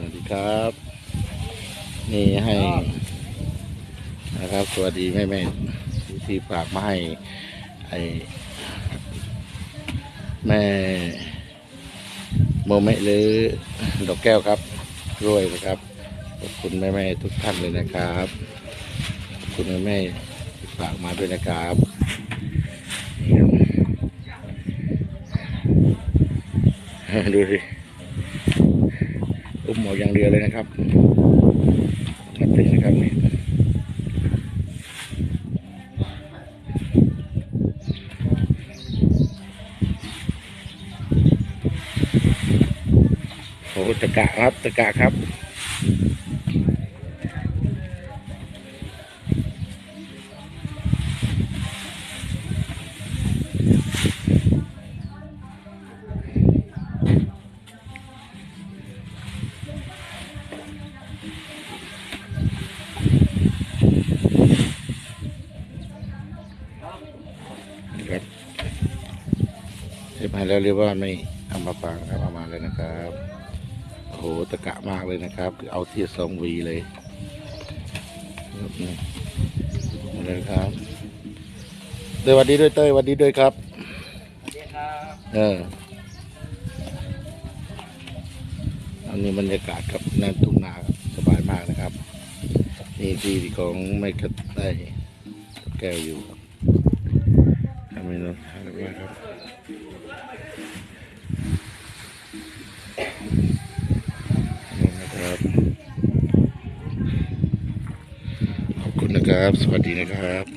วัสดีครับ นี่ให้ นะครับ สวัสดีแม่แม่ที่ฝากมาให้ไอแม่โมเมหรือดอกแก้วครับด้วยนะครับขอบคุณแม่แม่ทุกท่านเลยนะครับขอบคุณแม่แม่ที่ฝากมาด้วยนะครับดูสิ อุ้มหมออย่างเดียวเลยนะครับนับเลยนะครับนี่โอ้ตะกะครับตะกะครับ เรียบร้อยแล้วเรียกว่าไม่เอามาฟังครับเอามาเลยนะครับโอ้โหตะกะมากเลยนะครับ คือเอาที่สองวีเลยครับนี่มาเลยครับเต้ยหวัดดีด้วยเต้ยหวัดดีด้วยครับสวัสดีครับเอออันนี้บรรยากาศครับนั่นทุ่งนาครับสบายมากนะครับ นี่ที่ของไม่กระได้แก้วอยู่ครับ คุณนะครับ สวัสดีนะครับ